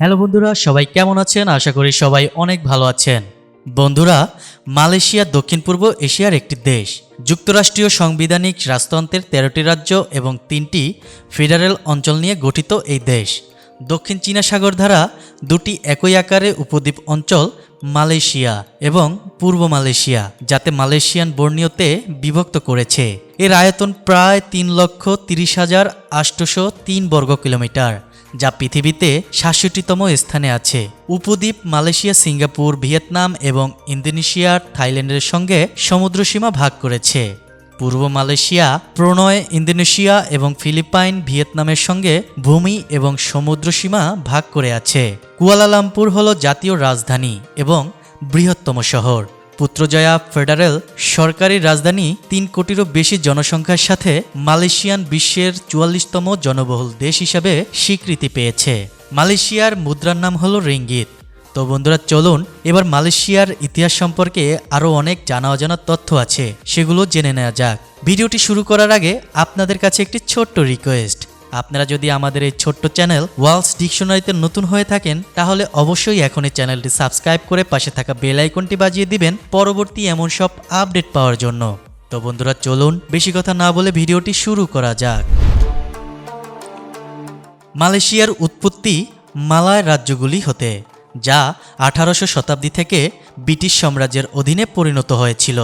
Hello বন্ধুরা, সবাই কেমন আছেন? আশা করি সবাই অনেক ভালো আছেন। বন্ধুরা, মালয়েশিয়া দক্ষিণ পূর্ব এশিয়ার একটি দেশ। যুক্তরাষ্ট্রীয় সাংবিধানিক রাজতন্ত্রের তেরোটি রাজ্য এবং তিনটি ফেডারেল অঞ্চল নিয়ে গঠিত এই দেশ। দক্ষিণ চীনা সাগর দ্বারা দুটি একই আকারে উপদ্বীপ অঞ্চল, মালয়েশিয়া এবং পূর্ব মালয়েশিয়া, যাতে মালয়েশিয়ান বর্ণীয়তে বিভক্ত করেছে। এর আয়তন প্রায় তিন লক্ষ তিরিশ হাজার আটশোশো তিন বর্গ কিলোমিটার যা পৃথিবীতে সাতষট্টিতম স্থানে আছে। উপদ্বীপ, মালয়েশিয়া, সিঙ্গাপুর, ভিয়েতনাম এবং ইন্দোনেশিয়ার থাইল্যান্ডের সঙ্গে সমুদ্রসীমা ভাগ করেছে। পূর্ব মালয়েশিয়া, প্রণয়, ইন্দোনেশিয়া এবং ফিলিপাইন, ভিয়েতনামের সঙ্গে ভূমি এবং সমুদ্রসীমা ভাগ করে আছে। কুয়ালালামপুর হল জাতীয় রাজধানী এবং বৃহত্তম শহর। পুত্রজয়া ফেডারেল সরকারি রাজধানী তিন কোটিরও বেশি জনসংখ্যার সাথে মালয়েশিয়ান বিশ্বের চুয়াল্লিশতম জনবহুল দেশ হিসাবে স্বীকৃতি পেয়েছে। মালয়েশিয়ার মুদ্রার নাম হলো রিঙ্গিত। তো বন্ধুরা, চলুন এবার মালয়েশিয়ার ইতিহাস সম্পর্কে আরও অনেক জানা অজানা তথ্য আছে, সেগুলো জেনে নেওয়া যাক। ভিডিওটি শুরু করার আগে আপনাদের কাছে একটি ছোট্ট রিকোয়েস্ট আপনারা যদি আমাদের এই ছোট্ট চ্যানেল ওয়ালস ডিকশনারিতে নতুন হয়ে থাকেন, তাহলে অবশ্যই এখন এই চ্যানেলটি সাবস্ক্রাইব করে পাশে থাকা বেল আইকনটি বাজিয়ে দিবেন পরবর্তী এমন সব আপডেট পাওয়ার জন্য। তো বন্ধুরা, চলুন বেশি কথা না বলে ভিডিওটি শুরু করা যাক। মালয়েশিয়ার উৎপত্তি মালয় রাজ্যগুলি হতে, যা আঠারোশো শতাব্দী থেকে ব্রিটিশ সাম্রাজ্যের অধীনে পরিণত হয়েছিল।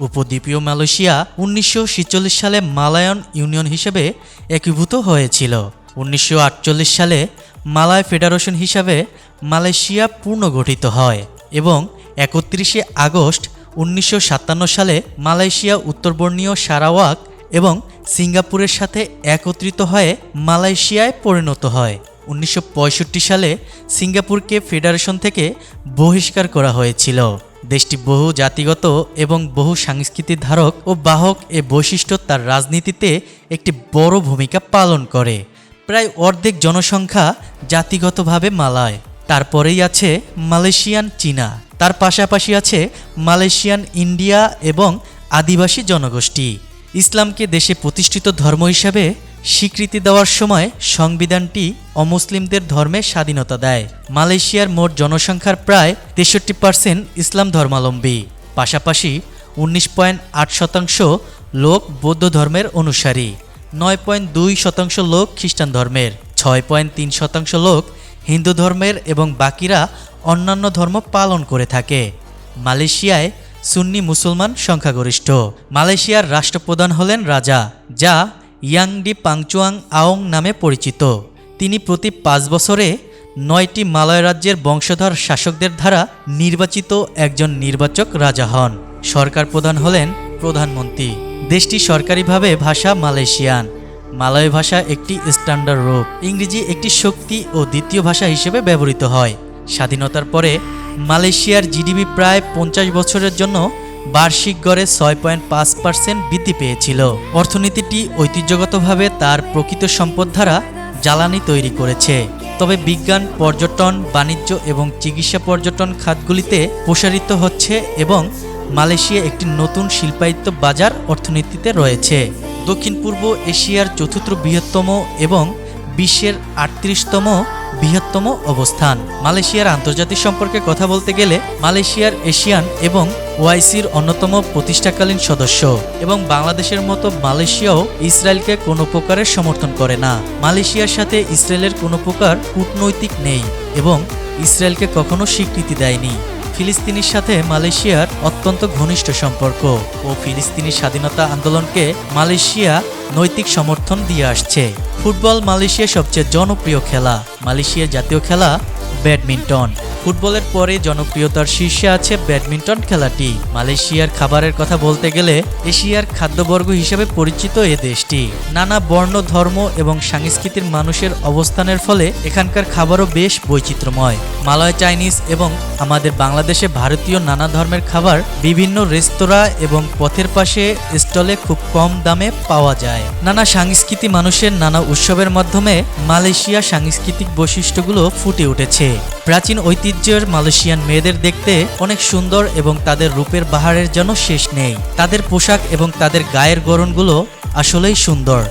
উপদ্বীপীয় মালয়েশিয়া উনিশশো ছেচল্লিশ সালে মালায়ন ইউনিয়ন হিসেবে একীভূত হয়েছিল। উনিশশো আটচল্লিশ সালে মালয় ফেডারেশন হিসাবে মালয়েশিয়া পুনর্গঠিত হয় এবং একত্রিশে আগস্ট উনিশশো সাতান্ন সালে মালয়েশিয়া উত্তরবর্ণীয় সারাওয়াক এবং সিঙ্গাপুরের সাথে একত্রিত হয়ে মালয়েশিয়ায় পরিণত হয়। উনিশশো পঁয়ষট্টি সালে সিঙ্গাপুরকে ফেডারেশন থেকে বহিষ্কার করা হয়েছিল। দেশটি বহু জাতিগত এবং বহু সাংস্কৃতিক ধারক ও বাহক এ বৈশিষ্ট্য তার রাজনীতিতে একটি বড় ভূমিকা পালন করে। প্রায় অর্ধেক জনসংখ্যা জাতিগতভাবে মালায়। তারপরেই আছে মালয়েশিয়ান চীনা। তার পাশাপাশি আছে মালয়েশিয়ান ইন্ডিয়া এবং আদিবাসী জনগোষ্ঠী। ইসলামকে দেশে প্রতিষ্ঠিত ধর্ম হিসাবে স্বীকৃতি দেওয়ার সময় সংবিধানটি অমুসলিমদের ধর্মে স্বাধীনতা দেয়। মালয়েশিয়ার মোট জনসংখ্যার প্রায় তেষট্টি পার্সেন্ট ইসলাম ধর্মাবলম্বী। পাশাপাশি উনিশ পয়েন্ট আট শতাংশ লোক বৌদ্ধ ধর্মের অনুসারী, নয় পয়েন্ট দুই শতাংশ লোক খ্রিস্টান ধর্মের, ছয় পয়েন্ট তিন শতাংশ লোক হিন্দু ধর্মের এবং বাকিরা অন্যান্য ধর্ম পালন করে থাকে। মালয়েশিয়ায় সুন্নি মুসলমান সংখ্যাগরিষ্ঠ। মালয়েশিয়ার রাষ্ট্রপ্রধান হলেন রাজা, যা ইয়াংডি পাংচুয়াং আওং নামে পরিচিত। তিনি প্রতি পাঁচ বছরে নয়টি মালয় রাজ্যের বংশধর শাসকদের দ্বারা নির্বাচিত একজন নির্বাচক রাজা হন। সরকার প্রধান হলেন প্রধানমন্ত্রী। দেশটি সরকারিভাবে ভাষা মালয়েশিয়ান। মালয় ভাষা একটি স্ট্যান্ডার্ড রূপ। ইংরেজি একটি শক্তি ও দ্বিতীয় ভাষা হিসেবে ব্যবহৃত হয়। স্বাধীনতার পরে মালয়েশিয়ার জিডিপি প্রায় পঞ্চাশ বছরের জন্য বার্ষিক গড়ে ছয় পয়েন্ট পাঁচ পার্সেন্ট বৃদ্ধি পেয়েছিল। অর্থনীতিটি ঐতিহ্যগতভাবে তার প্রকৃত সম্পদ দ্বারা জ্বালানি তৈরি করেছে। তবে বিজ্ঞান, পর্যটন, বাণিজ্য এবং চিকিৎসা পর্যটন খাতগুলিতে প্রসারিত হচ্ছে এবং মালয়েশিয়া একটি নতুন শিল্পায়িত বাজার অর্থনীতিতে রয়েছে। দক্ষিণ পূর্ব এশিয়ার চতুর্থ বৃহত্তম এবং বিশ্বের আটত্রিশতম বৃহত্তম অবস্থান। মালয়েশিয়ার আন্তর্জাতিক সম্পর্কে কথা বলতে গেলে মালয়েশিয়ার এশিয়ান এবং ওয়াইসির অন্যতম প্রতিষ্ঠাকালীন সদস্য এবং বাংলাদেশের মতো মালয়েশিয়াও ইসরায়েলকে কোনো প্রকারের সমর্থন করে না। মালয়েশিয়ার সাথে ইসরায়েলের কোনো প্রকার কূটনৈতিক নেই এবং ইসরায়েলকে কখনো স্বীকৃতি দেয়নি। ফিলিস্তিনির সাথে মালয়েশিয়ার অত্যন্ত ঘনিষ্ঠ সম্পর্ক ও ফিলিস্তিনি স্বাধীনতা আন্দোলনকে মালয়েশিয়া নৈতিক সমর্থন দিয়ে আসছে। ফুটবল মালয়েশিয়ার সবচেয়ে জনপ্রিয় খেলা। মালয়েশিয়ার জাতীয় খেলা ব্যাডমিন্টন। ফুটবলের পরে জনপ্রিয়তার শীর্ষে আছে ব্যাডমিন্টন খেলাটি। মালয়েশিয়ার খাবারের কথা বলতে গেলে এশিয়ার খাদ্যবর্গ হিসেবে পরিচিত এ দেশটি। নানা বর্ণ, ধর্ম এবং সংস্কৃতির মানুষের অবস্থানের ফলে এখানকার খাবারও বেশ বৈচিত্র্যময়। মালয় চাইনিজ এবং আমাদের বাংলাদেশে ভারতীয় নানা ধর্মের খাবার বিভিন্ন রেস্তোরাঁ এবং পথের পাশে স্টলে খুব কম দামে পাওয়া যায়। নানা সাংস্কৃতিক মানুষের নানা উৎসবের মাধ্যমে মালয়েশিয়া সাংস্কৃতিক বৈশিষ্ট্যগুলো ফুটে উঠেছে। প্রাচীন ঐতিহ্যের মালয়েশিয়ান মেয়েদের দেখতে অনেক সুন্দর এবং তাদের রূপের বাহারের যেন শেষ নেই। তাদের পোশাক এবং তাদের গায়ের গড়নগুলো আসলেই সুন্দর।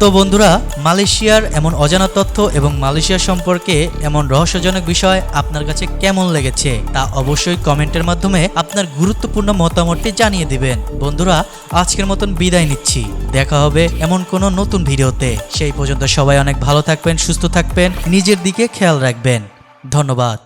তো বন্ধুরা, মালয়েশিয়ার এমন অজানা তথ্য এবং মালয়েশিয়া সম্পর্কে এমন রহস্যজনক বিষয় আপনার কাছে কেমন লেগেছে তা অবশ্যই কমেন্টের মাধ্যমে আপনার গুরুত্বপূর্ণ মতামতটি জানিয়ে দিবেন। বন্ধুরা, আজকের মতন বিদায় নিচ্ছি। দেখা হবে এমন কোনো নতুন ভিডিওতে। সেই পর্যন্ত সবাই অনেক ভালো থাকবেন, সুস্থ থাকবেন, নিজের দিকে খেয়াল রাখবেন। ধন্যবাদ।